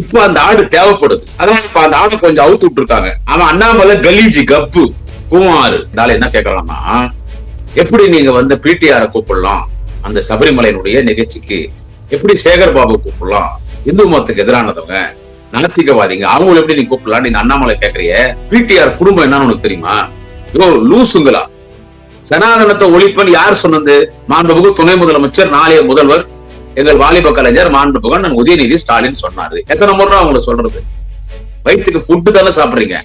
இப்ப அந்த ஆடு தேவைப்படுது. அதான் இப்ப அந்த ஆடை கொஞ்சம் அவுத்து விட்டுருக்காங்க. அவன் அண்ணாமலை கலீஜி கப்பு குமார் இதால என்ன கேட்கலாம்னா எப்படி நீங்க வந்து பிடிஆரை கூப்பிடலாம்? அந்த சபரிமலையினுடைய நிகழ்ச்சிக்கு எப்படி சேகர் பாபு கூப்பிடலாம்? இந்து மதத்துக்கு எதிரானவங்க நாத்திகவாதிங்க அவங்களை எப்படி நீ கூப்பிடலாம் நீங்க அண்ணாமலை கேக்குறிய? பிடிஆர் குடும்பம் என்னன்னு உனக்கு தெரியுமா? யோ லூசுங்களா? சனாதனத்தை ஒழிப்பன் யார் சொன்னது? மாண்புமிகு துணை முதலமைச்சர் நாளைய முதல்வர் எங்கள் வாலிப கலைஞர் மாண்புமிகு உதயநிதி ஸ்டாலின் சொன்னாரு. எத்தனை முறை அவங்களை சொல்றது? வயிற்றுக்கு ஃபுட்டு தானே சாப்பிடுறீங்க.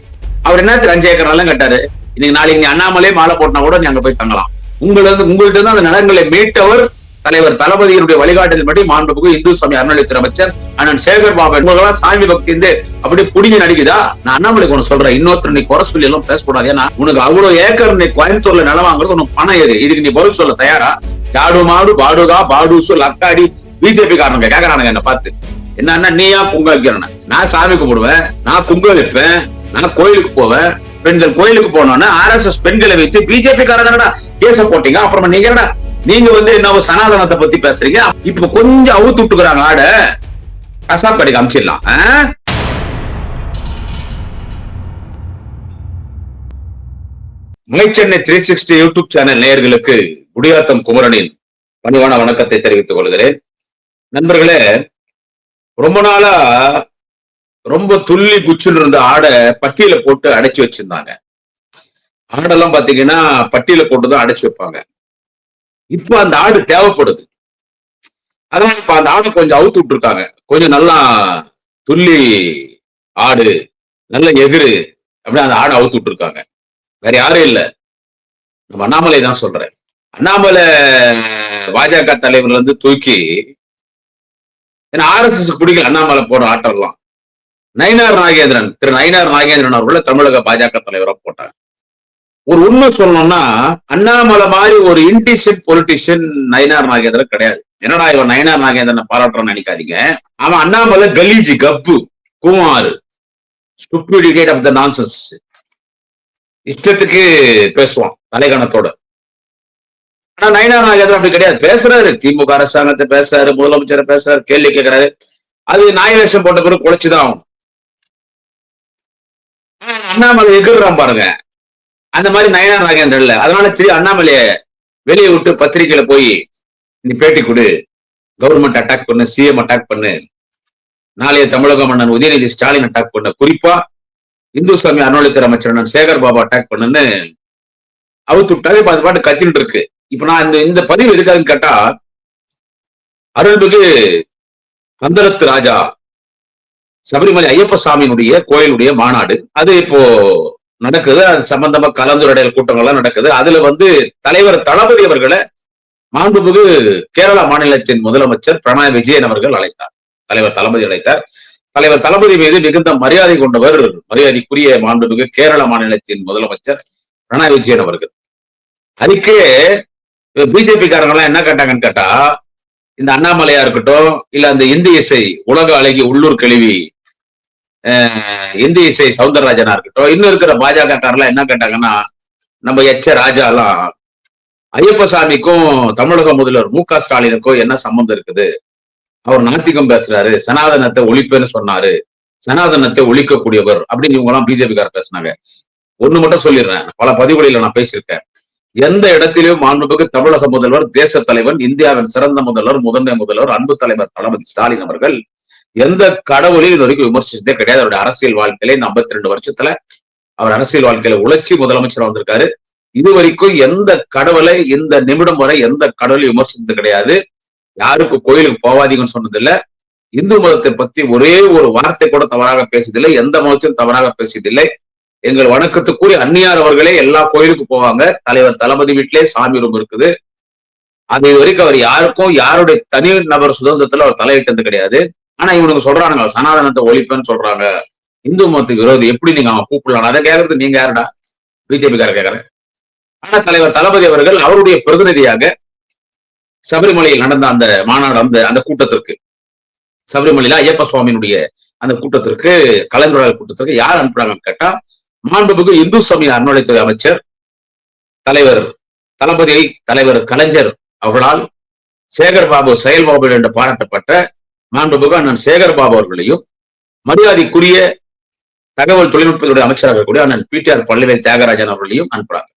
அவர் என்னத்துக்கு அஞ்சு ஏக்கர் நிலம் கேட்டாரு? இன்னைக்கு நாளைக்கு நீ அண்ணாமலே மாலை போட்டா கூட நீ அங்க போய் தங்கலாம். உங்களிருந்து உங்கள்ட்ட இருந்து அந்த நிலங்களை மீட்டவர் தலைவர் தளபதியினுடைய வழிகாட்டுதல் படி மாண்புமிகு இந்து சமய அருணாச்சல அமைச்சர் அண்ணன் சேகர் பாபா என்பவர்களாம் சாமி பக்தி இருந்து அப்படி புடிஞ்சு நடிக்குதா? நான் அண்ணாமலைக்கு ஒண்ணு சொல்றேன். இன்னொருத்தர் நீ குறை சொல்லி எல்லாம் பேசக்கூடாது. ஏன்னா உனக்கு அவ்வளவு ஏக்கர் நீ கோயம்புத்தூர்ல நிலம் வாங்குறது உனக்கு பணம் ஏறு. இதுக்கு நீ பதில் சொல்ல தயாரா? ஜாடு மாடு பாடுகா பாடுசு லக்காடி பிஜேபி காரணம் கேக்குறானுங்க என்ன பார்த்து. என்னன்னா நீயா குங்க வைக்கிறன நான் சாமி கும்பிடுவேன் நான் குங்க வைப்பேன் நான் கோயிலுக்கு போவேன். பெண்கள் கோயிலுக்கு போனோன்னா ஆர் எஸ் எஸ் பெண்களை வைத்து பிஜேபி காரங்கடா கேச போட்டீங்க அப்புறமா நீங்க என்னடா நீங்க வந்து என்ன சனாதனத்தை பத்தி பேசுறீங்க? இப்ப கொஞ்சம் அவுத்து விட்டுக்கிறாங்க ஆட. கசாப் கடைக்கு அமிச்சிடலாம் ஆ? மைச்சென்னை த்ரீ சிக்ஸ்டி யூடியூப் சேனல் நேயர்களுக்கு குடியாத்தம் குமரனின் பணிவான வணக்கத்தை தெரிவித்துக் கொள்கிறேன். நண்பர்களே ரொம்ப நாளா ரொம்ப துள்ளி குச்சின்னு இருந்த ஆடை பட்டியல போட்டு அடைச்சு வச்சிருந்தாங்க. ஆடெல்லாம் பாத்தீங்கன்னா பட்டியல போட்டு தான் அடைச்சு வைப்பாங்க. இப்ப அந்த ஆடு தேவைப்படுது. அதான் இப்ப அந்த ஆடை கொஞ்சம் அவுத்து விட்டுருக்காங்க. கொஞ்சம் நல்லா துள்ளி ஆடு நல்ல எகிரு அப்படின்னு அந்த ஆடை அவுத்து விட்டுருக்காங்க. வேற யாரும் இல்லை. நம்ம அண்ணாமலை தான் சொல்றேன். அண்ணாமலை பாஜக தலைவர்ல இருந்து தூக்கி ஏன்னா ஆர்எஸ்எஸ் பிடிக்கல அண்ணாமலை போற ஆட்டம்லாம். நயினார் நாகேந்திரன் திரு நயினார் நாகேந்திரன் அவர்களை தமிழக பாஜக தலைவரை போட்டாங்க. ஒரு உண்மை சொல்லணும்னா அண்ணாமலை மாதிரி ஒரு இன்டிசென்ட் பொலிட்டிஷியன் நயினார் நாகேந்திரன் கிடையாது. என்னடா இவன் நயினார் நாகேந்திரன் பாராட்டுறோம்னு நினைக்காதீங்க. அவன் அண்ணாமலை கலீஜி கப்பு குமார் ஸ்டூபிடிகேட் ஆஃப் த நான்சஸ் இஷ்டத்துக்கு பேசுவான் தலைகணத்தோட. ஆனா நயனா நாகேந்திரன் அப்படி கிடையாது. பேசுறாரு. திமுக அரசாங்கத்தை பேசுறாரு முதலமைச்சரை பேசுறாரு கேள்வி கேட்கிறாரு அது நாய் வேஷம் போட்ட பிறகு குலைச்சுதான் ஆகும் அண்ணாமலை எகிர்றான் பாருங்க. அந்த மாதிரி நயனார் நாகேந்திரன் இல்ல அதனால திரு அண்ணாமலைய வெளியே விட்டு பத்திரிகையில போய் நீ பேட்டி கொடு. கவர்மெண்ட் அட்டாக் பண்ணு சிஎம் அட்டாக் பண்ணு. நாளைய தமிழக மன்னன் உதயநிதி ஸ்டாலின் அட்டாக் பண்ணு. குறிப்பா இந்து சாமி அறநிலையத்துறை அமைச்சர் சேகர் பாபா அட்டாக் பண்ணுன்னு அவுத்து விட்டாவே அது பாட்டு கத்தின்னு இருக்கு. இப்ப நான் இந்த இந்த பதிவு எதுக்காதுன்னு கேட்டா அருள்மிகு பந்தரத்து ராஜா சபரிமலை ஐயப்ப சாமியினுடைய கோயிலுடைய மாநாடு. அது இப்போ நடக்குது. அது சம்பந்தமா கலந்துரையாடல் கூட்டங்கள்லாம் நடக்குது. அதுல வந்து தலைவர் தளபதி அவர்களை மாண்புமிகு கேரளா மாநிலத்தின் முதலமைச்சர் பிரணாய் விஜயன் அவர்கள் அழைத்தார். தலைவர் தளபதி அழைத்தார். தலைவர் தளபதி மீது மிகுந்த மரியாதை கொண்டவர் மரியாதைக்குரிய மாண்புமிகு கேரள மாநிலத்தின் முதலமைச்சர் பிரணாய் விஜயன் அவர்கள். அதுக்கே பிஜேபி காரங்கெல்லாம் என்ன கேட்டாங்கன்னு கேட்டா இந்த அண்ணாமலையா இருக்கட்டும் இல்ல அந்த இந்திய இசை உலக அழகி உள்ளூர் கழிவி இந்திய இசை சவுந்தரராஜனா இருக்கட்டும் இன்னும் இருக்கிற பாஜக காரெல்லாம் என்ன கேட்டாங்கன்னா நம்ம எச்ச ராஜா எல்லாம் தமிழக முதல்வர் மு க ஸ்டாலினுக்கும் என்ன சம்பந்தம் இருக்குது? அவர் நாத்திகம் பேசுறாரு சனாதனத்தை ஒழிப்பேன்னு சொன்னாரு சனாதனத்தை ஒழிக்கக்கூடியவர் அப்படின்னு இவங்க எல்லாம் பிஜேபி கார பேசினாங்க. ஒண்ணு மட்டும் சொல்லிடுறேன் பல பதிவுகளில நான் பேசியிருக்கேன். எந்த இடத்திலும் மாண்புமிகு தமிழக முதல்வர் தேச தலைவன் இந்தியாவின் சிறந்த முதல்வர் முதன்மை முதல்வர் அன்பு தலைவர் தளபதி ஸ்டாலின் அவர்கள் எந்த கடவுளையும் இது வரைக்கும் விமர்சிச்சதே கிடையாது. அவருடைய அரசியல் வாழ்க்கையில இந்த ஐம்பத்தி ரெண்டு வருஷத்துல அவர் அரசியல் வாழ்க்கையில உழைச்சி முதலமைச்சர் வந்திருக்காரு. இது வரைக்கும் எந்த கடவுளை இந்த நிமிடம் வரை எந்த கடவுளையும் விமர்சித்தது கிடையாது. யாருக்கு கோயிலுக்கு போவாதீங்கன்னு சொன்னது இல்ல இந்து மதத்தை பத்தி ஒரே ஒரு வார்த்தை கூட தவறாக பேசியதில்லை. எந்த மதத்தையும் தவறாக பேசியதில்லை. எங்கள் வணக்கத்துக்குரிய அந்நியார் அவர்களே எல்லா கோயிலுக்கு போவாங்க. தலைவர் தளபதி வீட்டிலே சாமி ரூம் இருக்குது. அது இது வரைக்கும் அவர் யாருக்கும் யாருடைய தனி நபர் சுதந்திரத்துல அவர் தலையிட்டது கிடையாது. ஆனா இவனுக்கு சொல்றானுங்க சனாதனத்தை ஒழிப்பேன்னு சொல்றாங்க. இந்து மதத்துக்கு விரோதி எப்படி நீங்க அவன் கூப்பிடலாம் அதை கேட்கறது நீங்க யாருடா? பிஜேபி கார கேக்குறேன் ஆனா தலைவர் தளபதி அவர்கள் அவருடைய பிரதிநிதியாக சபரிமலையில் நடந்த அந்த மாநாடு அந்த அந்த கூட்டத்திற்கு சபரிமலையில ஐயப்ப சுவாமியினுடைய அந்த கூட்டத்திற்கு கலந்துரையாடல் கூட்டத்திற்கு யார் அனுப்புறாங்கன்னு கேட்டா மாண்புமிகு இந்து சமய அறநிலைத்துறை அமைச்சர் தலைவர் தளபதி தலைவர் கலைஞர் அவர்களால் சேகர் பாபு செயல்பாபு என்று பாராட்டப்பட்ட மாண்புமிகு அண்ணன் சேகர் பாபு அவர்களையும் மரியாதைக்குரிய தகவல் தொழில்நுட்பத்துடைய அமைச்சராக இருக்கக்கூடிய அண்ணன் பிடிஆர் பள்ளிவேல் தியாகராஜன் அவர்களையும் அனுப்புறாங்க.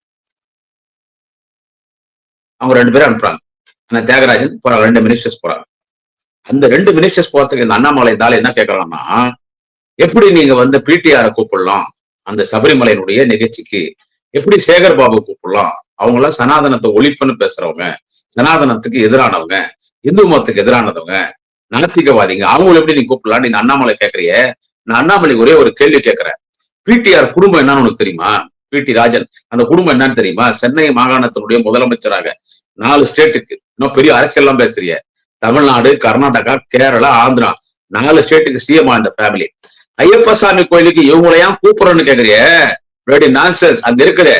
அவங்க ரெண்டு பேரும் அனுப்புறாங்க. அண்ணன் தியாகராஜன் போறாங்க ரெண்டு மினிஸ்டர்ஸ் போறாங்க. அந்த ரெண்டு மினிஸ்டர்ஸ் போறதுக்கு இந்த அண்ணாமலை தால என்ன கேட்கறாங்கன்னா எப்படி நீங்க வந்து பிடிஆரை கூப்பிடலாம்? அந்த சபரிமலையினுடைய நிகழ்ச்சிக்கு எப்படி சேகர் பாபு கூப்பிடலாம்? அவங்க எல்லாம் சனாதனத்தை ஒழிப்புன்னு பேசுறவங்க சனாதனத்துக்கு எதிரானவங்க இந்து மதத்துக்கு எதிரானவங்க நாத்திகவாதிங்க அவங்கள எப்படி நீ கூப்பிடலாம்? நீ அண்ணாமலை கேட்கறிய நான் அண்ணாமலை ஒரே ஒரு கேள்வி கேட்கிறேன் பிடிஆர் குடும்பம் என்னன்னு உனக்கு தெரியுமா? பிடி ராஜன் அந்த குடும்பம் என்னன்னு தெரியுமா? சென்னை மாகாணத்தினுடைய முதலமைச்சராக. நாலு ஸ்டேட்டுக்கு. இன்னும் பெரிய அரசியல்லாம் பேசுறிய. தமிழ்நாடு கர்நாடகா கேரளா ஆந்திரா. நாலு ஸ்டேட்டுக்கு சிஎம் அந்த ஃபேமிலி ஐயப்ப சாமி கோயிலுக்கு இவங்களையா கூப்பிடுறேன்னு கேக்குறிய? ரெடி அங்க இருக்குது.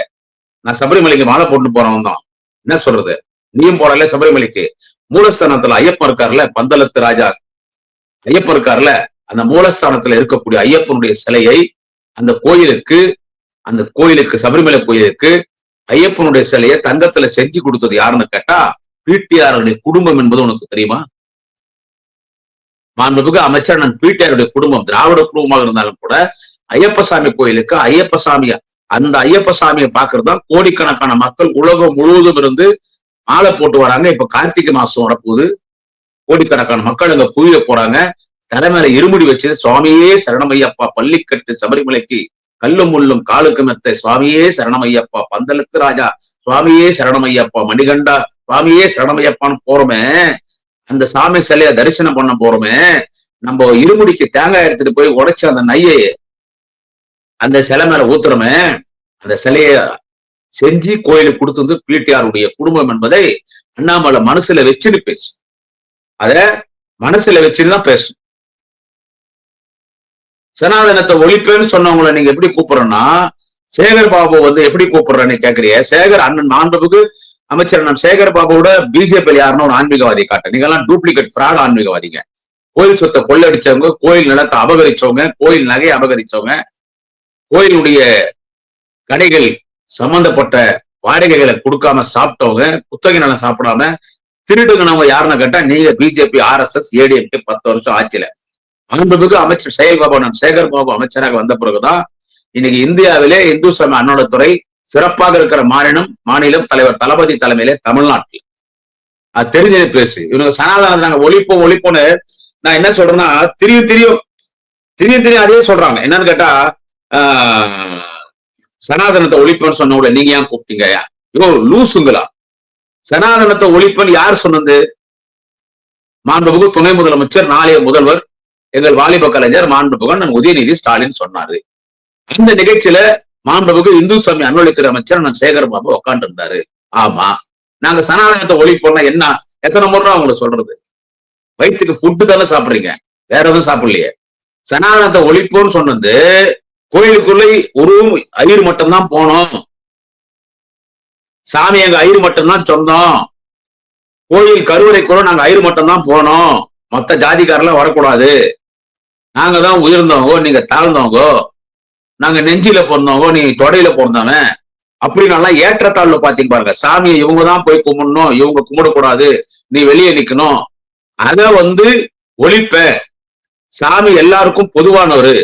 நான் சபரிமலைக்கு மாலை போட்டு போறவன் தான். என்ன சொல்றது? நீயும் போறல சபரிமலைக்கு. மூலஸ்தானத்துல ஐயப்பன் இருக்காருல்ல பந்தலத்து ராஜா. ஐயப்பன் இருக்காருல்ல அந்த மூலஸ்தானத்துல இருக்கக்கூடிய ஐயப்பனுடைய சிலையை அந்த கோயிலுக்கு அந்த கோயிலுக்கு சபரிமலை கோயிலுக்கு ஐயப்பனுடைய சிலையை தங்கத்துல செஞ்சு கொடுத்தது யாருன்னு கேட்டா பிடிஆருடைய குடும்பம் என்பது உனக்கு தெரியுமா? மாண்புமிகு அமைச்சர் நான் குடும்பம் திராவிட குடும்பமாக இருந்தாலும் கூட ஐயப்பசாமி கோயிலுக்கு ஐயப்பசாமி அந்த ஐயப்பசாமியை பாக்குறது தான் கோடிக்கணக்கான மக்கள் உலகம் முழுவதும் இருந்து மாலை போட்டு வராங்க. இப்ப கார்த்திகை மாசம் வரப்போகுது. கோடிக்கணக்கான மக்கள் அங்க கோயில போறாங்க. தலைமையில இருமுடி வச்சு சுவாமியே சரணமையப்பா. பள்ளிக்கட்டு சபரிமலைக்கு கல்லும் முள்ளும் காலுக்கு மெத்த. சுவாமியே சரணமையப்பா. பந்தலத்து ராஜா. சுவாமியே சரணமையப்பா. மணிகண்டா. சுவாமியே சரணமையப்பான்னு போறோமே. அந்த சாமி சிலைய தரிசனம் பண்ண போறோமே நம்ம இருமுடிக்கு தேங்காய் எடுத்துட்டு போய் உடைச்சு அந்த நையை அந்த சிலை மேல ஊத்துறோமே அந்த சிலைய செஞ்சு கோயிலுக்கு கொடுத்து வந்து பிடிஆருடைய குடும்பம் என்பதை அண்ணாமலை மனசுல வச்சுன்னு பேசு அத மனசுல வச்சுன்னு தான் பேசும். சனாதனத்தை ஒழிப்பேன்னு சொன்னவங்களை நீங்க எப்படி கூப்பிடுறோம்னா சேகர் பாபு வந்து எப்படி கூப்பிடுறேன்னு கேக்குறிய? சேகர் அண்ணன் மாண்புக்கு அமைச்சர் நம் சேகர் பாபுவோட பிஜேபி யாருன்னு ஒரு ஆன்மீகவாதி காட்ட. நீங்க எல்லாம் டூப்ளிகேட் ஃப்ராட் ஆன்மீகவாதிங்க. கோயில் சொத்தை கொள்ளடிச்சவங்க கோயில் நிலத்தை அபகரிச்சவங்க கோயில் நகையை அபகரிச்சவங்க கோயிலுடைய கடைகள் சம்பந்தப்பட்ட வாடகைகளை கொடுக்காம சாப்பிட்டவங்க புத்தக நிலம் சாப்பிடாம திருடுங்கனவங்க யாருன்னு கேட்டா நீங்க BJP R S S ADMK பத்து வருஷம் ஆட்சியில. அன்புமிகு அமைச்சர் செயல் பாபு நான் சேகர் பாபு அமைச்சராக வந்த பிறகுதான் இன்னைக்கு இந்தியாவிலே இந்து சமய அன்னோடத்துறை சிறப்பாக இருக்கிற மாநிலம் மாநிலம் தலைவர் தளபதி தலைமையிலே தமிழ்நாட்டில். அது தெரிஞ்சது பேசு. இவனுக்கு சனாதனம் நாங்க ஒழிப்போம் ஒழிப்போன்னு நான் என்ன சொல்றேன்னா திரியும் திரியும். திரியும் திரியும் அதே சொல்றாங்க. என்னன்னு கேட்டா ஆஹ், சனாதனத்தை ஒழிப்பேன்னு சொன்ன உடனே நீங்க ஏன் கூப்பிட்டீங்க? யோ லூசுங்களா? சனாதனத்தை ஒழிப்பன் யார் சொன்னது? மாண்புமிகு துணை முதலமைச்சர் நாளைய முதல்வர் எங்கள் வாலிப கலைஞர் மாண்புமிகு உதயநிதி ஸ்டாலின் சொன்னாரு. அந்த நிகழ்ச்சியில மாண்புமிகு இந்து சாமி அலுவலகத்துறை அமைச்சர் நான் சேகர் பாபு உட்காந்து இருந்தாரு ஆமா. நாங்க சனாதனத்தை ஒழிப்போம்னா என்ன? எத்தனை முறை அவங்களுக்கு சொல்றது? வயிற்றுக்கு ஃபுட்டு தானே சாப்பிடுறீங்க. வேற எதுவும் சாப்பிடலையே. சனாதனத்தை ஒழிப்போம்னு சொன்னது கோயிலுக்குள்ளே ஒரு ஐயர் மட்டும்தான் போனோம். சாமி எங்க ஐயர் மட்டும்தான் சொந்தம் கோயில் கருவறைக்குள்ள நாங்க ஐயர் மட்டும்தான் போனோம். மத்த ஜாதிக்காரெல்லாம் வரக்கூடாது. நாங்க தான் உயர்ந்தவங்க நீங்க தாழ்ந்தவங்க நாங்க நெஞ்சில பிறந்தவங்க நீ தொடையில பிறந்தவன். அப்படின்னாலாம் ஏற்றத்தாழ்வு பாத்தீங்க பாருங்க. சாமியை இவங்க தான் போய் கும்பிடணும் இவங்க கும்பிடக்கூடாது. நீ வெளியே நிக்கணும். அத வந்து ஒழிப்ப. சாமி எல்லாருக்கும் பொதுவானவரு.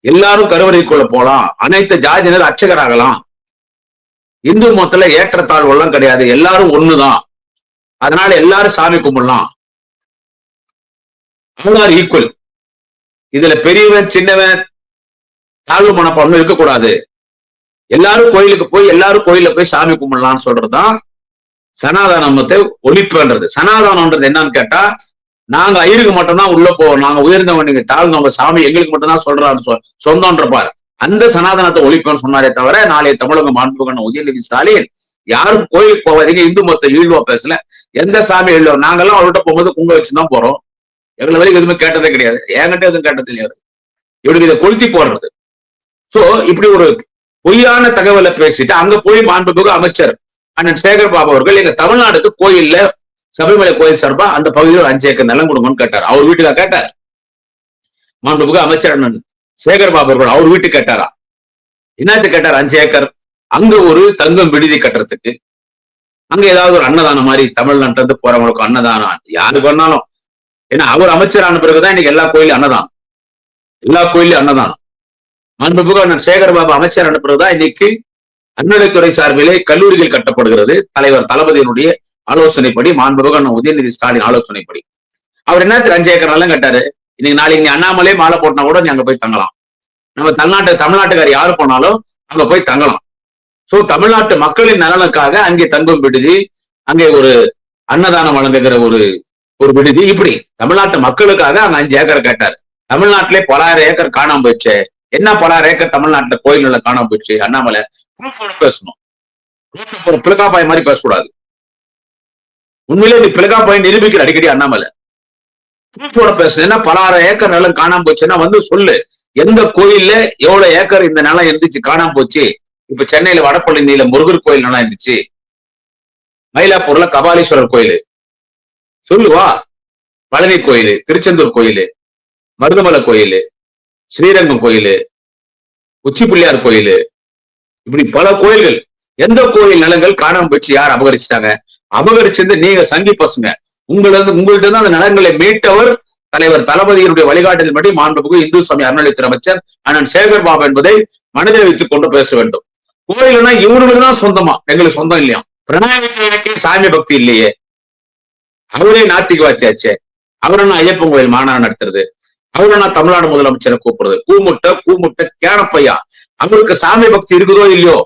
எல்லாரும் கருவறைக்குள்ள போலாம். அனைத்து ஜாதியினர் அர்ச்சகராகலாம். இந்து மதத்துல ஏற்றத்தாழ்வு எல்லாம் கிடையாது. எல்லாரும் ஒண்ணுதான். அதனால எல்லாரும் சாமி கும்பிடலாம். ஆர் ஈக்குவல் இதுல பெரியவன் சின்னவன் தாழ்வு மனப்பான்மை இருக்கக்கூடாது. எல்லாரும் கோயிலுக்கு போய் எல்லாரும் கோயில போய் சாமி கும்பிடலாம்னு சொல்றதுதான் சனாதனத்தை ஒழிப்புன்றது. சனாதனம்ன்றது என்னன்னு கேட்டா நாங்க ஐயருக்கு மட்டும்தான் உள்ள போவோம். நாங்க உயர்ந்தவங்க நீங்க தாழ்ந்தவங்க சாமி எங்களுக்கு மட்டும்தான் சொல்றாரு. சொ- சொந்தம்ன்ற அந்த சனாதனத்தை ஒழிப்புன்னு சொன்னாரே தவிர நாளைய தமிழக மாண்புகன் உதயநிதி ஸ்டாலின் யாரும் கோயிலுக்கு போவாதீங்க இந்து மொத்தம் ஈழ்வா பேசல. எந்த சாமி ஈழ்வா நாங்கெல்லாம் அவர்கிட்ட போகும்போது குங்க வச்சுதான் போறோம். எங்களை வரைக்கும் எதுவுமே கேட்டதே கிடையாது. என்கிட்ட எதுவும் கேட்டது கிடையாது இவனுக்கு இதை கொளுத்தி போடுறது. சோ இப்படி ஒரு பொய்யான தகவலை பேசிட்டு அங்க போய் மாண்புமிகு அமைச்சர் அண்ணன் சேகர் பாபு அவர்கள் எங்க தமிழ்நாடுக்கு கோயில்ல சபரிமலை கோயில் சார்பா அந்த பகுதியில் ஒரு அஞ்சு ஏக்கர் நிலம் கொடுங்கன்னு கேட்டார். அவர் வீட்டுல கேட்டார். மாண்புமிகு அமைச்சர் அண்ணன் சேகர் பாபு அவர்கள் அவர் வீட்டுக்கு கேட்டாரா? என்னத்து கேட்டார்? அஞ்சு ஏக்கர். அங்க ஒரு தங்கம் விடுதி கட்டுறதுக்கு அங்க ஏதாவது ஒரு அன்னதானம் மாதிரி தமிழ்நாட்டுல இருந்து போறவங்களுக்கு அன்னதானம் யாருக்கு வேணாலும். ஏன்னா அவர் அமைச்சரான பிறகுதான் இன்னைக்கு எல்லா கோயிலும் அன்னதானம். எல்லா கோயிலும் அன்னதானம். மாண்புமிகு அண்ணன் சேகர் பாபு அமைச்சர் அனுப்புறதா இன்னைக்கு அறநிலைத்துறை சார்பிலே கல்லூரிகள் கட்டப்படுகிறது. தலைவர் தளபதியினுடைய ஆலோசனைப்படி மாண்புமிகு அண்ணன் உதயநிதி ஸ்டாலின் ஆலோசனைப்படி. அவர் என்ன அஞ்சு ஏக்கர் நிலம் கட்டாரு. இன்னைக்கு நாளைக்கு நீ அண்ணாமலே மாலை போட்டனா கூட நீ அங்க போய் தங்கலாம். நம்ம தமிழ்நாட்டு தமிழ்நாட்டுக்கார் யாரு போனாலும் அங்க போய் தங்கலாம். சோ தமிழ்நாட்டு மக்களின் நலனுக்காக அங்கே தங்கும் விடுதி அங்கே ஒரு அன்னதானம் வழங்குகிற ஒரு ஒரு விடுதி இப்படி. தமிழ்நாட்டு மக்களுக்காக அங்க அஞ்சு ஏக்கர் கேட்டார். தமிழ்நாட்டிலே பலாயிரம் ஏக்கர் காணாம போயிடுச்சு. என்ன பல ஏக்கர் தமிழ்நாட்டுல கோயில்ல காணாம போயிடுச்சு? அண்ணாமலை குரூப்போட பேசணும். ரோட்ல ஒரு மாதிரி பேசக்கூடாது. உண்மையிலே நீ பிளகாப்பாய் நிரூபிக்கிற அடிக்கடி அண்ணாமலை. குரூப்போட பேசணும் என்ன பலாயிரம் ஏக்கர் நிலம் காணாம போச்சுன்னா வந்து சொல்லு. எந்த கோயில்ல எவ்வளவு ஏக்கர் இந்த நிலம் இருந்துச்சு காணாம போச்சு? இப்ப சென்னையில வடப்பழனியில முருகர் கோயில் நிலம் இருந்துச்சு. மயிலாப்பூர்ல கபாலீஸ்வரர் கோயில். சொல்லுவா பழனி கோயில் திருச்செந்தூர் கோயில் மருதமலை கோயில். ஸ்ரீரங்கம் கோயில் உச்சி பிள்ளையார் கோயில் இப்படி பல கோயில்கள் எந்த கோயில் நிலங்கள் காணாம போச்சு யார் அபகரிச்சிட்டாங்க? அபகரிச்சிருந்து நீங்க சங்கி பசங்க. உங்களது உங்கள்ட்ட இருந்து அந்த நிலங்களை மீட்டவர் தலைவர் தளபதியினுடைய வழிகாட்டுதல்படி மாண்புமிகு இந்து சுவாமி அறநிலையத்துறை அமைச்சர் அண்ணன் சேகர் பாபு என்பதை மனதில் வைத்துக் கொண்டு பேச வேண்டும். கோயில்னா இவனுக்கு தான் சொந்தமா? எங்களுக்கு சொந்தம் இல்லையா? பிரணாய சாமி பக்தி இல்லையே. அவரே நாத்திகவாத்தியாச்சே அவரை நான் ஐயப்பன் கோயில் மாநாடு நடத்துறது. அவரை நான் தமிழ்நாடு முதலமைச்சரை கூப்பிடுறது. கூமுட்ட கூமுட்ட கேனப்பையா. அவருக்கு சாமி பக்தி இருக்குதோ இல்லையோ?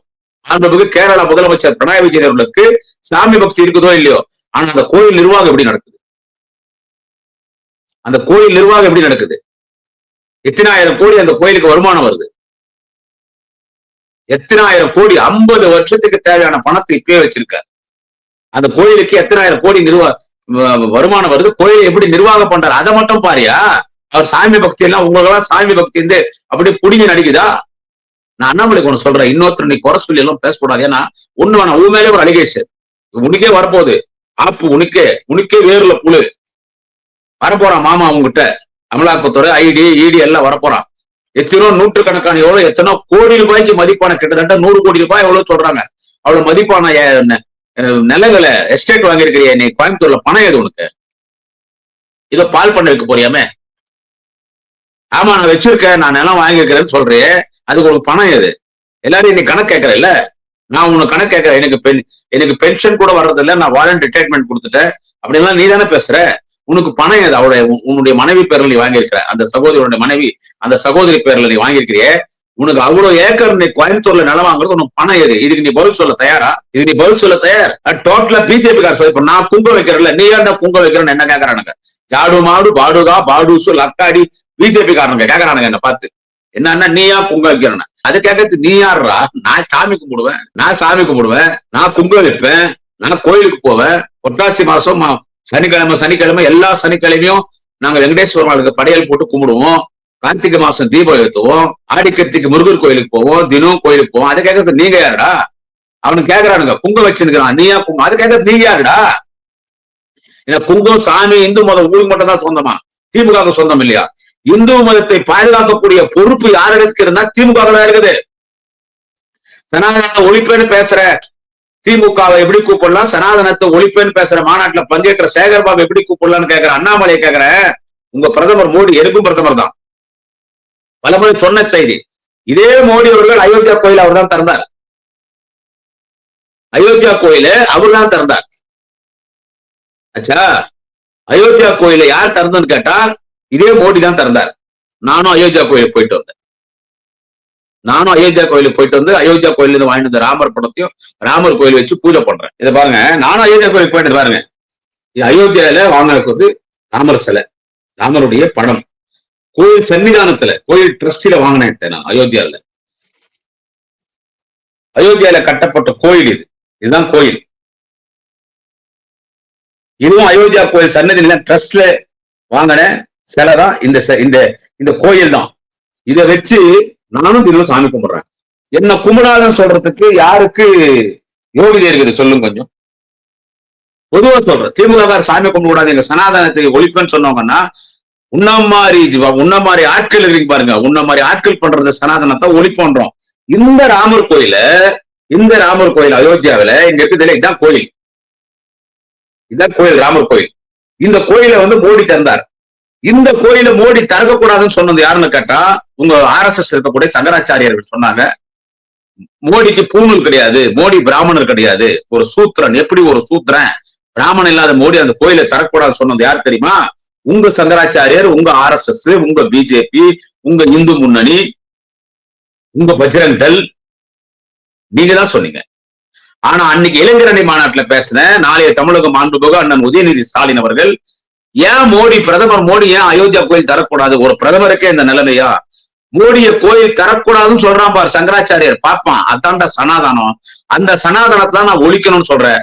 அன்புக்கு கேரளா முதலமைச்சர் பினராயி விஜயன் அவர்களுக்கு சாமி பக்தி இருக்குதோ இல்லையோ? ஆனா அந்த கோயில் நிர்வாகம் எப்படி நடக்குது? அந்த கோயில் நிர்வாகம் எப்படி நடக்குது? எத்தனாயிரம் கோடி அந்த கோயிலுக்கு வருமானம் வருது? எத்தனாயிரம் கோடி ஐம்பது வருஷத்துக்கு தேவையான பணத்தை இப்பயே வச்சிருக்காரு. அந்த கோயிலுக்கு எத்தனாயிரம் கோடி நிர்வாக வருமானம் வருது? கோயிலை எப்படி நிர்வாகம் பண்றாரு? அதை மட்டும் பாரியா. அவர் சாமி பக்தி எல்லாம் உங்களுக்கெல்லாம் சாமி பக்தி இருந்து அப்படியே புடிஞ்சு நடிக்குதா? நான் அண்ணாமலைக்கு ஒண்ணு சொல்றேன்? இன்னொருத்தர் நீ குறை சொல்லி எல்லாம் பேசக்கூடாது. ஏன்னா ஒண்ணு வேணாம். உன் மேலே ஒரு அலிகேஷன் உனக்கே வரப்போகுது. ஆப்பு உனக்கே. உனக்கே வேர்ல புழு. வரப்போறான் மாமா உங்ககிட்ட அமலாக்கத்துறை ஐடி இடி எல்லாம் வரப்போறான் எத்தனோ நூற்றுக்கணக்கான எவ்வளவு எத்தனோ கோடி ரூபாய்க்கு மதிப்பான கிட்டத்தட்ட நூறு கோடி ரூபாய் எவ்வளவு சொல்றாங்க. அவ்வளவு மதிப்பான ஏ- நிலங்களை எஸ்டேட் வாங்கியிருக்கிறிய நீ கோயம்புத்தூர்ல பணம் எது உனக்கு? இதோ பால் பண்ண வைக்க போறியாமே? ஆமா நான் வச்சிருக்கேன் நான் நிலம் வாங்கிக்கிறேன்னு சொல்றியே. அதுக்கு உனக்கு பணம் எது? எல்லாரும் நீ கணக்கு கேட்கறல்ல நான் உனக்கு கணக்கு கேட்கறேன். எனக்கு பென் எனக்கு பென்ஷன் கூட வர்றது இல்ல. நான் வாலண்ட் ரிட்டையர்மெண்ட் கொடுத்துட்டேன். அப்படிலாம் நீ தானே பேசுற? உனக்கு பணம் எது? அவருடைய உன்னுடைய மனைவி பேர்ல நீ வாங்கியிருக்கிற. அந்த சகோதரியோட மனைவி அந்த சகோதரி பேர்ல நீ வாங்கியிருக்கிறியே. உனக்கு அவ்வளவு ஏக்கர் நீ கோயம்புத்தூர்ல நிலம் வாங்குறது உனக்கு பணம் எது? இதுக்கு நீ பதில் சொல்ல தயாரா? இது நீ பதில் சொல்ல தயார்? டோட்டலா பிஜேபி கார் சொல்லி நான் குங்க வைக்கிறேன்ல. நீ ஏன்டா குங்க வைக்கிறேன்னு என்ன கேக்குறானுங்க? ஜாடு மாடு பாடுகா பாடுசு லக்காடி பிஜேபி காரணங்க கேக்குறானுங்க என்ன பார்த்து. என்னன்னா நீயா குங்க வைக்கிறேன்னு அது கேட்கறது நீ யாருடா நான் சாமி கும்பிடுவேன் நான் சாமி கும்பிடுவேன் நான் குங்க வைப்பேன் நான் கோயிலுக்கு போவேன். பொட்டாசி மாசம் மா- சனிக்கிழமை சனிக்கிழமை எல்லா சனிக்கிழமையும் நாங்க வெங்கடேஸ்வர படையல் போட்டு கும்பிடுவோம். கார்த்திகை மாசம் தீபம் ஏற்றுவோம் ஆடி கார்த்திகை முருகர் கோயிலுக்கு போவோம். தினம் கோயிலுக்கு போவோம். அதை கேட்கறது நீங்க யாருடா அவனுக்கு கேக்குறானுங்க பொங்கல் வச்சிருக்கிறான் நீயா குங்கம் அது கேட்கறது நீங்க யாருடா ஏன்னா குங்கம் சாமி இந்து மதம் ஊருக்கு மட்டும் தான் சொந்தமா? திமுக சொந்தம் இல்லையா? இந்து மதத்தை பாதுகாக்கக்கூடிய பொறுப்பு யாரிடத்துக்கு இருந்தா திமுக இருக்குது. சனாதனத்தை ஒழிப்பேன்னு பேசுற திமுகவை எப்படி கூப்பிடலாம்? சனாதனத்தை ஒழிப்பேன்னு பேசுற மாநாட்டுல பங்கேற்ற சேகர்பாபு எப்படி கூப்பிடலாம்னு கேக்குற அண்ணாமலையை கேக்குற உங்க பிரதமர் மோடி எனக்கும் பிரதமர் தான். பலமுறை சொன்ன செய்தி. இதே மோடி அவர்கள் அயோத்தியா கோயில் அவர் தான் திறந்தார். அயோத்தியா கோயில அவர் தான் திறந்தார். ஆச்சா அயோத்தியா கோயில யார் திறந்தன்னு கேட்டா இதே மோடி தான் திறந்தார். நானும் அயோத்தியா கோயிலுக்கு போயிட்டு வந்தேன். நானும் அயோத்தியா கோயிலுக்கு போயிட்டு வந்து அயோத்தியா கோயில்ல இருந்து வாங்கிட்டு வந்த ராமர் படத்தையும் ராமர் கோயில் வச்சு பூஜை பண்றேன். இதை பாருங்க நானும் அயோத்தியா கோயிலுக்கு போயிட்டு பாருங்க. இது அயோத்தியால வாங்கினதுக்கு ராமர் சிலை ராமருடைய படம். கோயில் சன்னிதானத்துல கோயில் ட்ரஸ்டில வாங்கினேன் நான் அயோத்தியால. அயோத்தியால கட்டப்பட்ட கோயில் இது. இதுதான் கோயில். இதுவும் அயோத்தியா கோயில் சன்னதியில ட்ரஸ்ட்ல வாங்கினேன். சிலை தான் இந்த இந்த இந்த கோயில் தான் இதை வச்சு நானும் தினமும் சாமி கும்பிடுறேன். என்ன கும்பிடாதன்னு சொல்றதுக்கு யாருக்கு யோகிதை இருக்குது சொல்லுங்க கொஞ்சம். பொதுவா சொல்றேன் திமுக சாமி கும்பிட கூடாது எங்க சனாதனத்தை ஒழிப்பேன்னு சொன்னவங்கன்னா உன்ன மாதிரி உன்ன மாதிரி ஆட்கள் இருக்கு பாருங்க உன்ன மாதிரி ஆட்கள் பண்றது சனாதனத்தை ஒழிப்போன்றோம். இந்த ராமர் கோயில இந்த ராமர் கோயில் அயோத்தியாவில இங்க இருக்குதுல இதுதான் கோயில். இதுதான் கோயில் ராமர் கோயில். இந்த கோயிலை வந்து மோடி தந்தார் இந்த கோயில மோடி திறக்கக்கூடாதுன்னு சொன்னது யாருன்னு கேட்டா உங்க ஆர்எஸ்எஸ் இருக்கக்கூடிய சங்கராச்சாரியர்கள் சொன்னாங்க. மோடிக்கு பூணூல் கிடையாது மோடி பிராமணர் கிடையாது. ஒரு சூத்திரன் எப்படி ஒரு சூத்திரன்? பிராமணன் இல்லாத மோடி அந்த கோயிலை தரக்கூடாதுன்னு சொன்னது யார் தெரியுமா? உங்க சங்கராச்சாரியர் உங்க ஆர்எஸ்எஸ் உங்க பிஜேபி உங்க இந்து முன்னணி உங்க பஜ்ரங் தல் நீங்க தான் சொன்னீங்க. ஆனா அன்னைக்கு இளைஞரணி மாநாட்டுல பேசின நாளைய தமிழக மாண்புபோக அண்ணன் உதயநிதி ஸ்டாலின் அவர்கள் ஏன் மோடி பிரதமர் மோடி ஏன் அயோத்தியா கோயில் தரக்கூடாது? ஒரு பிரதமருக்கே இந்த நிலைமையா? மோடிய கோயில் தரக்கூடாதுன்னு சொல்றான் பார் சங்கராச்சாரியர். பாப்பான் அதான்டா சனாதனம். அந்த சனாதனத்தை தான் நான் ஒழிக்கணும்னு சொல்றேன்.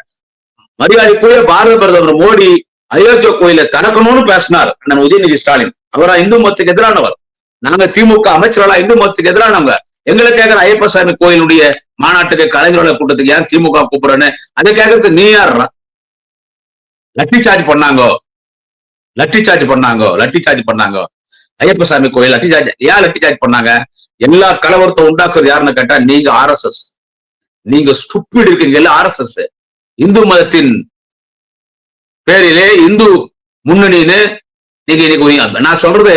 மரியாதைக்குரிய பாரத பிரதமர் மோடி அயோத்தியா கோயில தரக்கணும்னு பேசினார் அண்ணன் உதயநிதி ஸ்டாலின். அவரா இந்து மதத்துக்கு எதிரானவர். நாங்க திமுக அமைச்சர்களா இந்து மதத்துக்கு எதிரானவங்க. எங்களை கேட்கிற ஐயப்பசாமி கோயிலுடைய மாநாட்டுக்கு கலைஞர்கள் கூட்டத்துக்கு ஏன் திமுக கூப்பிடுறேன்னு? அதை கேட்கறதுக்கு நீ யார்றா? லட்டி சார்ஜ் பண்ணாங்கோ. லட்டி சார்ஜ் பண்ணாங்கோ லட்டி சார்ஜ் பண்ணாங்கோ. ஐயப்பசாமி கோயில் லட்டி சார்ஜ் ஏன் லட்டி சார்ஜ் பண்ணாங்க? எல்லா கலவரத்தை உண்டாக்குறது யாருன்னு கேட்டா நீங்க ஆர் எஸ் எஸ். நீங்க ஸ்டூப்பிட் இருக்கீங்க எல்லாம் எஸ் இந்து மதத்தின் பேரிலே இந்து முன்னணின்னு நீங்க இன்னைக்கு நான் சொல்றது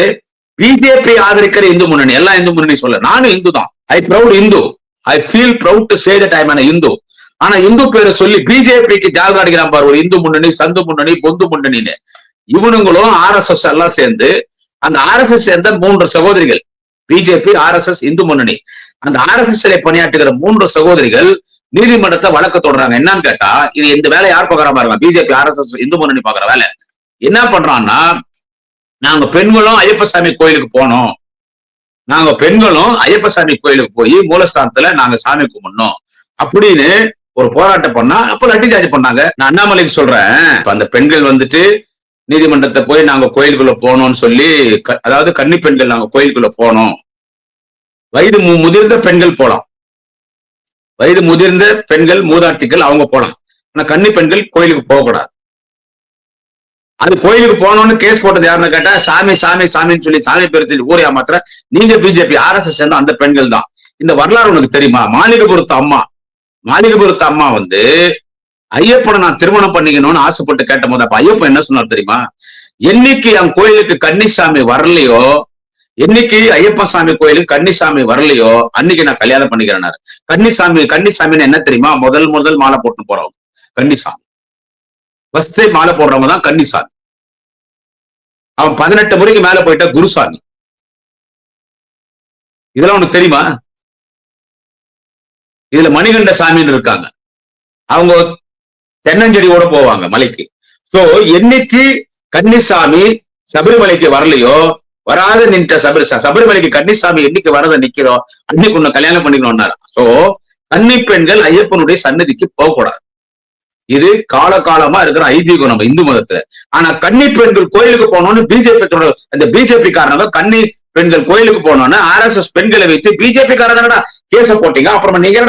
பிஜேபி ஆதரிக்கிற இந்து முன்னணி எல்லாம் இந்து முன்னணி சொல்ல நானும் இந்து தான். I proud Hindu. I feel proud to say that I Hindu. ஆனா இந்து பேரை சொல்லி பிஜேபிக்கு ஜால் அடிக்கிறான் பாரு ஒரு இந்து முன்னணி சந்து முன்னணி பொந்து முன்னணின்னு. இவனுங்களும் ஆர்எஸ்எஸ் எல்லாம் சேர்ந்து அந்த ஆர்எஸ்எஸ் சேர்ந்த மூன்று சகோதரிகள் பிஜேபி ஆர்எஸ்எஸ் இந்து முன்னணி. அந்த ஆர்எஸ்எஸ் பணியாற்றுகிற மூன்று சகோதரிகள் நீதிமன்றத்தை வழக்கு தொடர்றாங்க என்னன்னு கேட்டா இது இந்த வேலை யார் பாக்குற பாருங்க. பிஜேபி ஆர்எஸ்எஸ் இந்து முன்னணி பாக்குற வேலை. என்ன பண்றான்னா நாங்க பெண்களும் ஐயப்பசாமி கோயிலுக்கு போனோம். நாங்க பெண்களும் ஐயப்பசாமி கோயிலுக்கு போய் மூலஸ்தானத்துல நாங்க சாமி கும்பிடணும். அப்படின்னு ஒரு போராட்டம் பண்ணா அப்ப லட்டி சார்ஜ் பண்ணாங்க. நான் அண்ணாமலைக்கு சொல்றேன். அந்த பெண்கள் வந்துட்டு நீதிமன்றத்தை போய் நாங்க கோயிலுக்குள்ள போனோம்னு சொல்லி க- அதாவது கன்னி பெண்கள் நாங்க கோயிலுக்குள்ள போனோம். வயது முதிர்ந்த பெண்கள் போலாம். வயது முதிர்ந்த பெண்கள் மூதாட்டிகள் அவங்க போலாம். ஆனா கன்னி பெண்கள் கோயிலுக்கு போகக்கூடாது அது கோயிலுக்கு போனோம்னு கேஸ் போட்டது யாருன்னு கேட்டா சாமி சாமி சாமின்னு சொல்லி சாமி பேர் சொல்லி ஊரே மாத்திர நீங்க பிஜேபி ஆர்எஸ்எஸ் சேர்ந்த அந்த பெண்கள் தான். இந்த வரலாறு உனக்கு தெரியுமா? மாளிகைபுரத்து அம்மா. மாளிகைபுரத்து அம்மா வந்து ஐயப்பனை நான் திருமணம் பண்ணிக்கணும்னு ஆசைப்பட்டு கேட்ட போது அப்ப ஐயப்பன் என்ன சொன்னார் தெரியுமா? என்னைக்கு என் கோயிலுக்கு கன்னிசாமி வரலையோ என்னைக்கு ஐயப்பன் சாமி கோயிலுக்கு கன்னிசாமி வரலையோ அன்னைக்கு நான் கல்யாணம் பண்ணிக்கிறேன்னாரு. கன்னிசாமி கன்னிசாமின்னு என்ன தெரியுமா? முதல் முதல் மாலை போட்டு போறவங்க. கன்னிசாமி. ஃபர்ஸ்ட் மாலை போடுறவங்க தான் கன்னிசாமி. அவன் பதினெட்டு முறைக்கு மேல போயிட்டா குருசாமி. இதெல்லாம் உனக்கு தெரியுமா? இதுல மணிகண்ட சாமின்னு இருக்காங்க. அவங்க தென்னஞ்செடியோட போவாங்க மலைக்கு. சோ என்னைக்கு கன்னிசாமி சபரிமலைக்கு வரலையோ வராத நின்ற சபரி சபரிமலைக்கு கன்னிசாமி என்னைக்கு வரத நிக்கிறோம் அன்னைக்கு உன்னை கல்யாணம் பண்ணிக்கணும்னாரு. சோ கன்னி பெண்கள் ஐயப்பனுடைய சன்னதிக்கு போகக்கூடாது. இது காலகாலமா இருக்கிற ஐதீகம் நம்ம இந்து மதத்துல. ஆனா கன்னி பெண்கள் கோயிலுக்கு போனோம்னு பிஜேபி அந்த பிஜேபி காரணங்க கன்னி பெண்கள் கோயிலுக்கு போனோம்னு ஆர்எஸ்எஸ் பெண்களை வைத்து பிஜேபி காரங்கடா கேச போட்டீங்க அப்புறமா நீங்க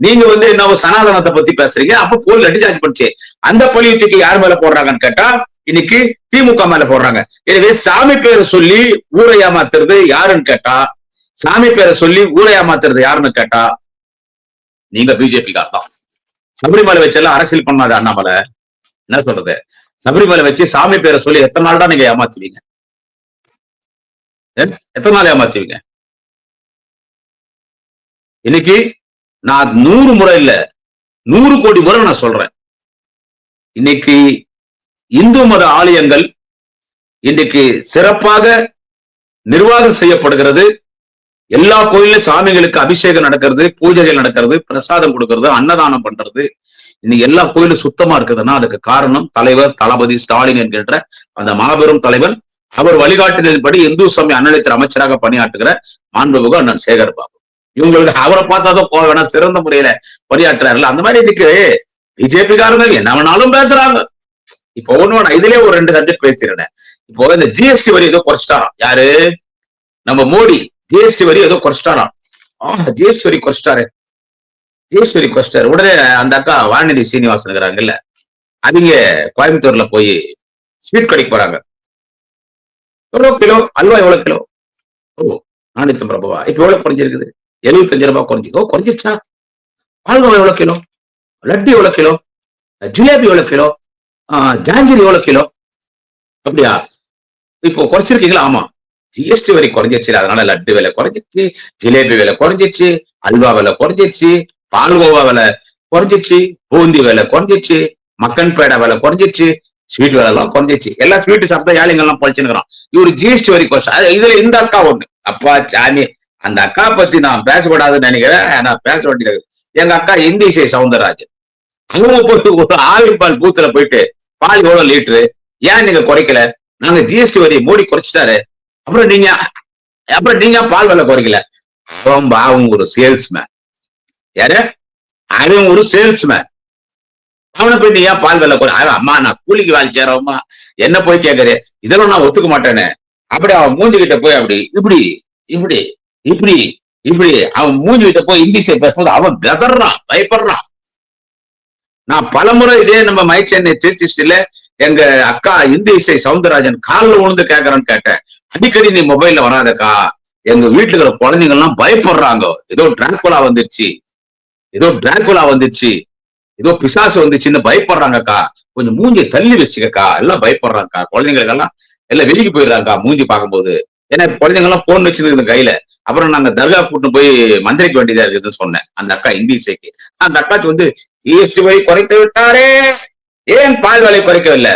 நீங்க வந்து என்ன சனாதனத்தை பத்தி பேசுறீங்க? அப்ப கோயில் அடிச்சார்ஜ் பண்ணுச்சு. அந்த பழியத்துக்கு யார் மேல போடுறாங்கன்னு கேட்டா இன்னைக்கு திமுக மேல போடுறாங்க. எனவே சாமி பேரை சொல்லி ஊரை ஏமாத்துறது யாருன்னு கேட்டா சாமி பேரை சொல்லி ஊரை ஏமாத்துறது யாருன்னு கேட்டா நீங்க பிஜேபி தான். சபரிமலை வச்செல்லாம் அரசியல் பண்ணாத அண்ணாமலை. என்ன சொல்றது? சபரிமலை வச்சு சாமி பேரை சொல்லி எத்தனை நாள் தான் நீங்க ஏமாத்துவீங்க? எத்தனை நாள் ஏமாத்துவீங்க? இன்னைக்கு நான் நூறு முறை இல்ல நூறு கோடி முறை நான் சொல்றேன். இன்னைக்கு இந்து மத ஆலயங்கள் இன்னைக்கு சிறப்பாக நிர்வாகம் செய்யப்படுகிறது. எல்லா கோயிலும் சாமிகளுக்கு அபிஷேகம் நடக்கிறது பூஜைகள் நடக்கிறது பிரசாதம் கொடுக்கிறது அன்னதானம் பண்றது. இன்னைக்கு எல்லா கோயிலும் சுத்தமா இருக்குதுன்னா அதுக்கு காரணம் தலைவர் தளபதி ஸ்டாலின் என்கின்ற அந்த மாபெரும் தலைவர். அவர் வழிகாட்டுதலின்படி இந்து சுவாமி அறநிலையத்துறை அமைச்சராக பணியாற்றுகிற மாண்புமிகு அண்ணன் சேகர் பாபு. இவங்களுக்கு அவரை பார்த்தாதான் போக வேணாம் சிறந்த முறையில பணியாற்றுறாருல அந்த மாதிரி இதுக்கு பிஜேபி காரங்க என்ன வேணாலும் பேசுறாங்க. இப்போ ஒண்ணு வேணாம் இதுலயே ஒரு ரெண்டு சப்ஜெக்ட் பேசிடுறேன் இப்போ இந்த ஜிஎஸ்டி வரி ஏதோ குறைச்சிட்டாராம். யாரு? நம்ம மோடி. ஜிஎஸ்டி வரி ஏதோ குறைச்சிட்டாராம். ஆஹ் ஜிஎஸ்டி வரி குறைச்சிட்டாரு. ஜிஎஸ்டி வரி குறைச்சிட்டாரு. உடனே அந்த அக்கா வாணிதி சீனிவாசன் இருக்கிறாங்கல்ல அவங்க கோயம்புத்தூர்ல போய் ஸ்வீட் கடைக்கு போறாங்க. எவ்வளவு கிலோ? அல்வா எவ்வளவு கிலோ? ஓ நானூத்தி பிரபவா இப்ப எவ்வளவு குறைஞ்சிருக்குது? எழுபத்தஞ்சு ரூபாய் குறைஞ்சி ஓ குறைஞ்சிருச்சா பால்கோவா எவ்வளவு கிலோ? லட்டு எவ்வளவு கிலோ? ஜிலேபி எவ்வளவு கிலோ? ஆஹ் ஜாங்கிரி எவ்வளவு கிலோ? அப்படியா? இப்போ குறைச்சிருக்கீங்களா? ஆமா. ஜிஎஸ்டி வரி குறைஞ்சிருச்சு. அதனால லட்டு விலை குறைஞ்சிருச்சு ஜிலேபி விலை குறைஞ்சிருச்சு அல்வா விலை குறைஞ்சிருச்சு பால்கோவா விலை குறைஞ்சிருச்சு பூந்தி விலை குறைஞ்சிருச்சு மக்கன் பேடை விலை குறைஞ்சிருச்சு ஸ்வீட் விலை எல்லாம் குறைஞ்சிருச்சு. எல்லா ஸ்வீட் சாப்பிட்டா ஏழைங்கள்லாம் பழிச்சுன்னு இவரு ஜிஎஸ்டி வரி குறைச்சு அது இதுல இந்த அக்கா ஒண்ணு. அப்பா சாமி அந்த அக்கா பத்தி நான் பேசக்கூடாதுன்னு நினைக்கிறேன். நான் பேச வேண்டியது எங்க அக்கா இந்தி இசை சவுந்தரராஜன். அவங்க போய் ஒரு ஆவின் பால் பூத்துல போயிட்டு பால் எவ்வளவு லிட்டரு ஏன் நீங்க குறைக்கல? நாங்க ஜிஎஸ்டி வரி மோடி குறைச்சிட்டாரு. அப்புறம் நீங்க அப்புறம் நீங்க பால் விலை குறைக்கல. அவன் பாவம் ஒரு சேல்ஸ்மேன் யாரு? அவன் ஒரு சேல்ஸ்மேன் அவனை போய் நீ ஏன் பால் விலை குறை? அவன் அம்மா நான் கூலிக்கு வேலை செய்யறவம்மா என்ன போய் கேட்கறேன் இதெல்லாம் நான் ஒத்துக்க மாட்டேனே. அப்படி அவன் மூஞ்சிக்கிட்ட போய் அப்படி இப்படி இப்படி. இப்படி இப்படி அவன் மூஞ்சி கிட்ட போய் இங்கிலீஷை பேசும்போது அவன் பெதறான் பயப்படுறான். நான் பலமுறை இதே நம்ம மை சென்னை திருச்சிஸ்டில எங்க அக்கா இந்தி இசை சவுந்தரராஜன் காலில் விழுந்து கேட்கறான்னு கேட்டேன். அடிக்கடி நீ மொபைல்ல வராதக்கா. எங்க வீட்டுல இருக்கிற குழந்தைங்க எல்லாம் பயப்படுறாங்க. ஏதோ டிராங்குலா வந்துருச்சு. ஏதோ டிராங்குலா வந்துருச்சு. ஏதோ பிசாசு வந்துச்சுன்னு பயப்படுறாங்கக்கா. கொஞ்சம் மூஞ்சி தள்ளி வச்சுக்கக்கா. எல்லாம் பயப்படுறாங்கக்கா. குழந்தைங்களுக்கெல்லாம் எல்லாம் வெளிக்கு போயிடுறாங்கக்கா மூஞ்சி பார்க்கும்போது. ஏன்னா குழந்தைங்கெல்லாம் போன் வச்சிருக்குது கையில. அப்புறம் நாங்க தர்கா கூட்டு போய் மந்திரிக்க வேண்டியதா இருக்குதுன்னு சொன்னேன். அந்த அக்கா இந்தி அந்த அக்காச்சு வந்து ஜிஎஸ்டி வரி குறைத்து விட்டாரே. ஏன் பால் விலை குறைக்கவில்லை?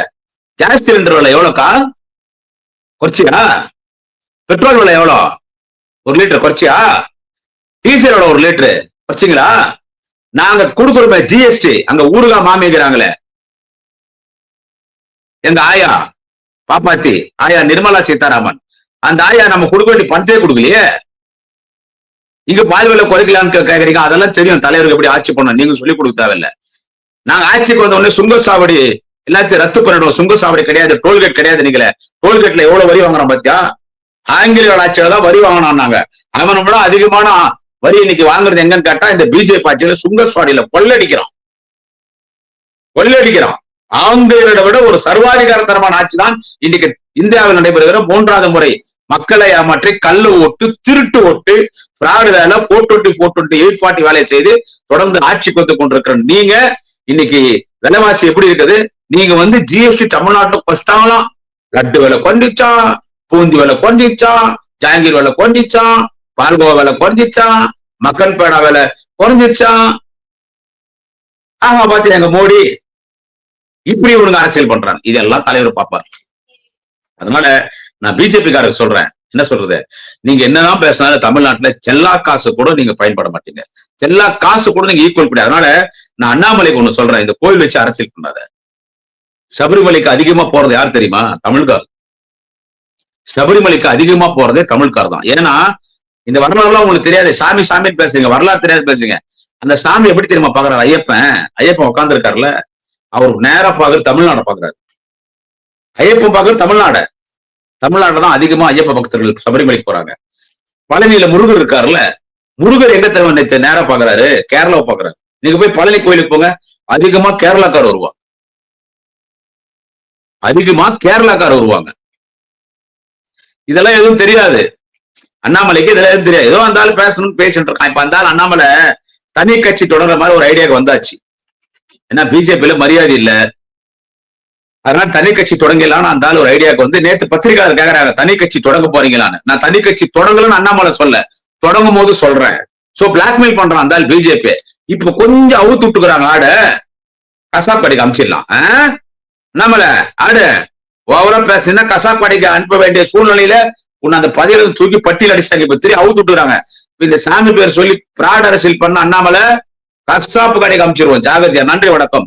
கேஸ் சிலிண்டர் விலை எவ்வளோக்கா? குறைச்சியா? பெட்ரோல் விலை எவ்வளோ? ஒரு லிட்டர் குறைச்சியா? டீசல் எவ்வளவு ஒரு லிட்டரு. குறைச்சிங்களா? நாங்க கொடுக்குறோமே ஜிஎஸ்டி அங்க ஊருகா மாமிக்கிறாங்களே எங்க ஆயா பாப்பாத்தி ஆயா நிர்மலா சீதாராமன். அந்த ஆயா நம்ம கொடுக்க வேண்டிய பணத்தையே கொடுக்கலையே? இங்க பால் விலை குறைக்கலான்னு கேக்குறீங்க. அதெல்லாம் தெரியும். தலைவருக்கு எப்படி ஆட்சி பண்ணணும். நீங்க சொல்லி கொடுக்க தேவையில்ல. நாங்க ஆட்சிக்கு வந்த உடனே சுங்க சாவடி எல்லாத்தையும் ரத்து பண்ணிடுவோம். சுங்க சாவடி கிடையாது. டோல்கேட் கிடையாது நீங்களே. டோல்கேட்ல எவ்வளவு வரி வாங்குறோம் பாத்தியா? ஆங்கிலேய ஆட்சியில தான் வரி வாங்கினோம் நாங்க. அவன் விட அதிகமான வரி இன்னைக்கு வாங்குறது எங்கன்னு கேட்டா இந்த பிஜேபி ஆட்சியில சுங்க சாவடியில கொள்ளடிக்கிறோம். கொள்ளடிக்கிறோம். ஆங்கிலேயரை விட ஒரு சர்வாதிகாரத்தரமான ஆட்சி தான் இன்னைக்கு இந்தியாவில் நடைபெறுகிற மூன்றாவது முறை மக்களை ஏமாற்றி கல்லு ஓட்டு திருட்டு ஓட்டு பிராடு வேலை four twenty four twenty eight forty வேலையை செய்து தொடர்ந்து ஆட்சி வந்து கொண்டிருக்கிற நீங்க இன்னைக்கு விலைவாசி எப்படி இருக்குது? நீங்க வந்து ஜிஎஸ்டி தமிழ்நாட்டுல கொஸ்டாங்களாம் லட்டு விலை குறைஞ்சிச்சான் பூந்தி விலை குறைஞ்சிச்சான் ஜாங்கீர் விலை குறைஞ்சிச்சான் பால்கோவா விலை குறைஞ்சிச்சான் மக்கள் பேடா விலை குறைஞ்சிச்சான் ஆமா பாத்து எங்க மோடி? இப்படி இவனுங்க அரசியல் பண்றாங்க இதெல்லாம் தலைவர் பார்ப்பார். அதனால நான் பிஜேபிக்காரர் சொல்றேன். என்ன சொல்றது? நீங்க என்னதான் பேசினாலும் தமிழ்நாட்டுல செல்லா காசு கூட நீங்க பயன்பட மாட்டீங்க. செல்லா காசு கூட நீங்க ஈக்குவல் பண்ணி அதனால நான் அண்ணாமலைக்கு ஒண்ணு சொல்றேன். இந்த கோயில் வச்சு அரசியல் பண்ணாத. சபரிமலைக்கு அதிகமா போறது யார் தெரியுமா? தமிழ்கார். சபரிமலைக்கு அதிகமா போறதே தமிழ்கார் தான். ஏன்னா இந்த வரலாறுலாம் உங்களுக்கு தெரியாது. சாமி சாமின்னு பேசுறீங்க. வரலாறு தெரியாது பேசுங்க அந்த சாமி எப்படி தெரியுமா பாக்குறாரு? ஐயப்பன். ஐயப்பன் உட்காந்துருக்காருல அவர் நேரா பாக்குற தமிழ்நாடு பாக்குறாரு. ஐயப்பன் பாக்குறது தமிழ்நாடு. தமிழ்நாடுல தான் அதிகமா ஐயப்ப பக்தர்கள் சபரிமலைக்கு போறாங்க. பழனியில முருகர் இருக்காருல்ல முருகர் எங்க தலைவர் நேரம் பாக்குறாரு? கேரளாவை பாக்குறாரு. நீங்க போய் பழனி கோயிலுக்கு போங்க அதிகமா கேரளாக்கார் வருவாங்க. அதிகமா கேரளாக்கார் வருவாங்க. இதெல்லாம் எதுவும் தெரியாது. அண்ணாமலைக்கு இதெல்லாம் எதுவும் தெரியாது. ஏதோ வந்தாலும் பேசணும்னு பேசிட்டு இருக்கான். இப்ப வந்தாலும் அண்ணாமலை தனி கட்சி தொடர்ற மாதிரி ஒரு ஐடியாவுக்கு வந்தாச்சு. ஏன்னா பிஜேபியில மரியாதை இல்ல. அதனால தனி கட்சி தொடங்கலான்னு அந்த ஆள் ஒரு ஐடியாவுக்கு வந்து நேத்து பத்திரிகையாளர் கேக்குறாங்க தனி கட்சி தொடங்க போறீங்களான்னு. நான் தனி கட்சி தொடங்கலன்னு அண்ணாமலை சொல்ல தொடங்கும் போது சொல்றேன். சோ பிளாக்மெயில் பண்றான் அந்த ஆள் பிஜேபி இப்ப கொஞ்சம் அவுத்து விட்டுக்கிறாங்க ஆட. கசாப் கடைக்கு அமிச்சிடலாம். அண்ணாமலை ஆடு. ஓவரா பேசுனா கசாப் கடைக்கு அனுப்ப வேண்டிய சூழ்நிலையில உன்னை அந்த பதில தூக்கி பட்டியல் அடிச்சாங்க இப்ப திரும்பி அவுத்து விட்டுறாங்க இந்த சாமி பேர் சொல்லி பிராட் அரசியல் பண்ண அண்ணாமலை கசாப்பு கடைக்கு அமிச்சிருவோம். ஜாகிரதையா நன்றி வணக்கம்.